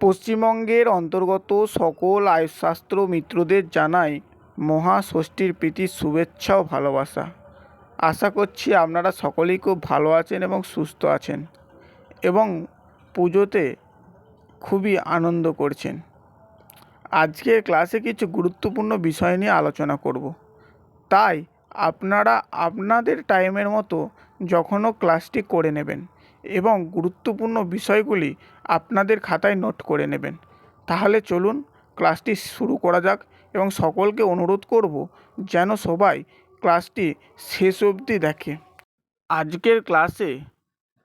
পশ্চিমবঙ্গের অন্তর্গত সকল আয়ুশাস্ত্র মিত্রদের জানাই মহাষষ্ঠীর প্রীতির শুভেচ্ছা ও ভালোবাসা। আশা করছি আপনারা সকলেই খুব ভালো আছেন এবং সুস্থ আছেন এবং পুজোতে খুবই আনন্দ করছেন। আজকের ক্লাসে কিছু গুরুত্বপূর্ণ বিষয় নিয়ে আলোচনা করব। তাই আপনারা আপনাদের টাইমের মতো যখনও ক্লাসটি করে নেবেন এবং গুরুত্বপূর্ণ বিষয়গুলি আপনাদের খাতায় নোট করে নেবেন। তাহলে চলুন ক্লাসটি শুরু করা যাক এবং সকলকে অনুরোধ করব যেন সবাই ক্লাসটি শেষ অবধি দেখে। আজকের ক্লাসে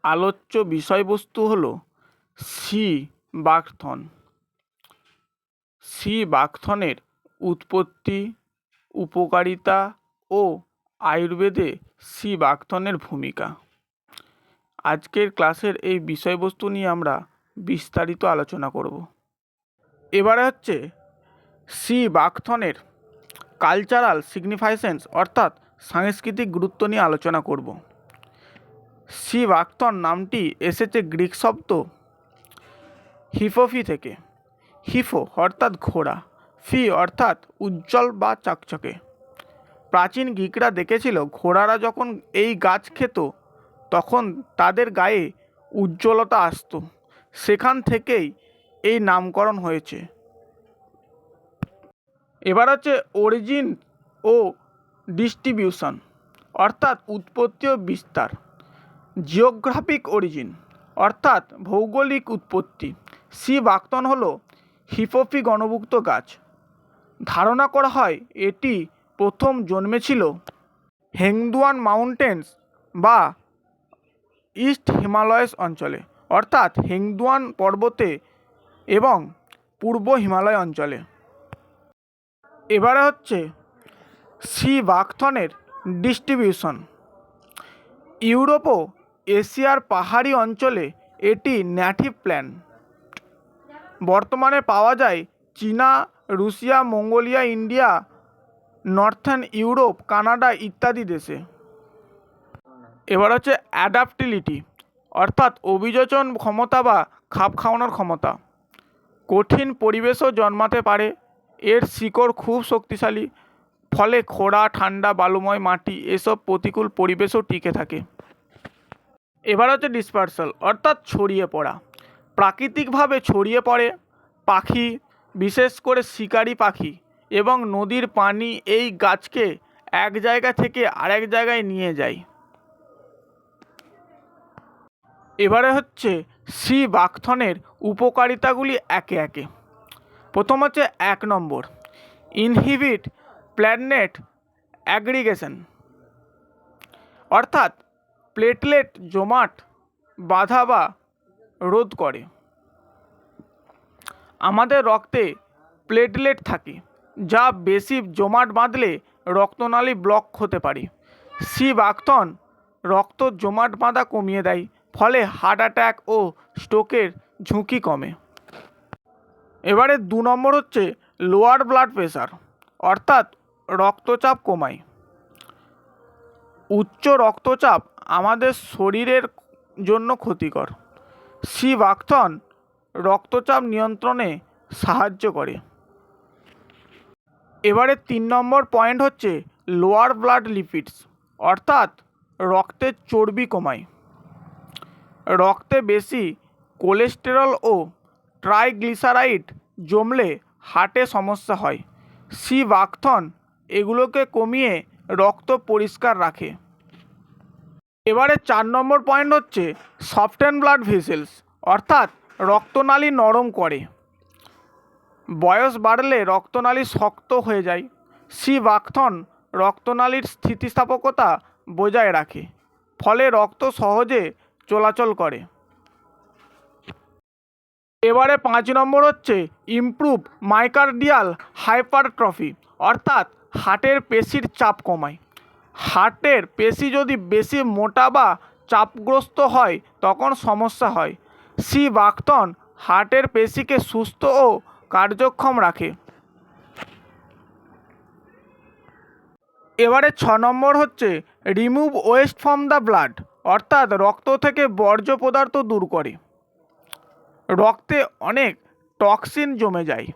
আলোচ্য বিষয়বস্তু হলো সি বাকথন। সি বাকথনের উৎপত্তি, উপকারিতা ও আয়ুর্বেদে সি বাকথনের ভূমিকা। আজকের ক্লাসের এই বিষয়বস্তু নিয়ে আমরা বিস্তারিত আলোচনা করব। এবারে হচ্ছে সি বাকথনের কালচারাল সিগনিফাইসেন্স অর্থাৎ সাংস্কৃতিক গুরুত্ব নিয়ে আলোচনা করব। সি বাকথন নামটি এসেছে গ্রিক শব্দ হিফোফি থেকে। হিফো অর্থাৎ ঘোড়া, ফি অর্থাৎ উজ্জ্বল বা চকচকে। প্রাচীন গ্রিকরা দেখেছিল ঘোড়ারা যখন এই গাছ খেত তখন তাদের গায়ে উজ্জ্বলতা আসতো। সেখান থেকেই এই নামকরণ হয়েছে। এবার হচ্ছে অরিজিন ও ডিস্ট্রিবিউশন, অর্থাৎ উৎপত্তি ও বিস্তার। জিওগ্রাফিক অরিজিন, অর্থাৎ ভৌগোলিক উৎপত্তি। সি বাক্তন হল হিপোফি গণভুক্ত গাছ। ধারণা করা হয় এটি প্রথম জন্মেছিল হেংদুয়ান মাউন্টেন্স বা ইস্ট হিমালয়স অঞ্চলে, অর্থাৎ হেংদুয়ান পর্বতে এবং পূর্ব হিমালয় অঞ্চলে। এবারে হচ্ছে সি বাকথনের ডিস্ট্রিবিউশন। ইউরোপ ও এশিয়ার পাহাড়ি অঞ্চলে এটি ন্যাটিভ প্ল্যান্ট বর্তমানে পাওয়া যায় চীনা, Russia, Mongolia, India northern Europe Canada ইত্যাদি দেশে। এবার হচ্ছে অ্যাডাপ্টিলিটি অর্থাৎ অভিযোজন ক্ষমতা বা খাপ খাওয়ানোর ক্ষমতা। কঠিন পরিবেশও জন্মাতে পারে, এর শিকড় খুব শক্তিশালী, ফলে খোঁড়া ঠান্ডা, বালুময় মাটি, এসব প্রতিকূল পরিবেশও টিকে থাকে। এবার হচ্ছে ডিসপার্সাল অর্থাৎ ছড়িয়ে পড়া। প্রাকৃতিকভাবে ছড়িয়ে পড়ে পাখি, বিশেষ করে শিকারি পাখি এবং নদীর পানি এই গাছকে এক জায়গা থেকে আরেক জায়গায় নিয়ে যায়। এবারে হচ্ছে সি বাকথনের উপকারিতাগুলি একে একে। প্রথম হচ্ছে এক নম্বর ইনহিবিট প্ল্যানেট অ্যাগ্রিগেশন অর্থাৎ প্লেটলেট জমাট বাধা বা রোধ করে। আমাদের রক্তে প্লেটলেট থাকে, যা বেশি জমাট বাঁধলে রক্তনালী ব্লক হতে পারে। সি বাকথন রক্ত জমাট বাঁধা কমিয়ে দেয় ফলে হার্ট অ্যাটাক ও স্ট্রোকের ঝুঁকি কমে। এবারে দু নম্বর হচ্ছে লোয়ার ব্লাড প্রেশার অর্থাৎ রক্তচাপ কমায়। উচ্চ রক্তচাপ আমাদের শরীরের জন্য ক্ষতিকর। সি বাকথন রক্তচাপ নিয়ন্ত্রণে সাহায্য করে। এবারে তিন নম্বর পয়েন্ট হচ্ছে লোয়ার ব্লাড লিপিডস অর্থাৎ রক্তের চর্বি কমায়। রক্তে বেশি কোলেস্টেরল ও ট্রাইগ্লিসারাইড জমলে হার্টে সমস্যা হয়। সি বাকথন এগুলোকে কমিয়ে রক্ত পরিষ্কার রাখে। এবারে চার নম্বর পয়েন্ট হচ্ছে সফটেন ব্লাড ভেসেলস অর্থাৎ রক্তনালী নরম করে। বয়স বাড়লে রক্তনালী শক্ত হয়ে যায়। সি বাকথন রক্তনালীর স্থিতিস্থাপকতা বজায় রাখে। ফলে রক্ত সহজে চলাচল করে। এবারে পাঁচ নম্বর হচ্ছে ইমপ্রুভ মাইকার্ডিয়াল হাইপারট্রফি অর্থাৎ হার্টের পেশির চাপ কমায়। হার্টের পেশি যদি বেশি মোটা বা চাপগ্রস্ত হয়, তখন সমস্যা হয়। সি বাক্তন হার্টের পেশিকে সুস্থ ও কার্যক্ষম রাখে। এবারে ছ নম্বর হচ্ছে remove waste from the blood অর্থাৎ রক্ত থেকে বর্জ্য পদার্থ দূর করে। রক্তে অনেক টক্সিন জমে যায়।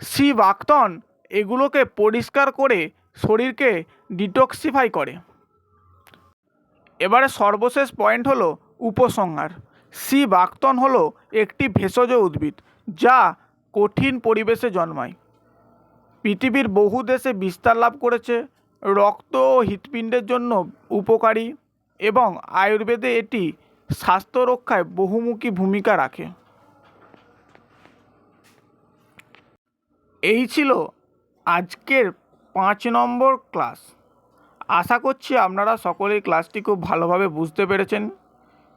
সি বাকতন এগুলোকে পরিষ্কার করে শরীরকে ডিটক্সিফাই করে। এবারে সর্বশেষ পয়েন্ট হলো উপসংহার। সি বাকতন হলো একটি ভেষজ উদ্ভিদ যা কঠিন পরিবেশে জন্মায়। পৃথিবীর বহু দেশে বিস্তার লাভ করেছে। রক্ত ও হৃৎপিণ্ডের জন্য উপকারী। এবং আয়ুর্বেদে এটি স্বাস্থ্য রক্ষায় বহুমুখী ভূমিকা রাখে। এই ছিল আজকের পাঁচ নম্বর ক্লাস। আশা করছি আপনারা সকলেই ক্লাসটি খুব ভালোভাবে বুঝতে পেরেছেন।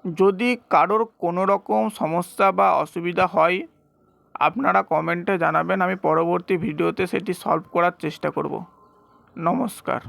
যদি কারোর কোনো রকম সমস্যা বা অসুবিধা হয়, আপনারা কমেন্টে জানাবেন, আমি পরবর্তী ভিডিওতে সেটি সলভ করার চেষ্টা করব। নমস্কার।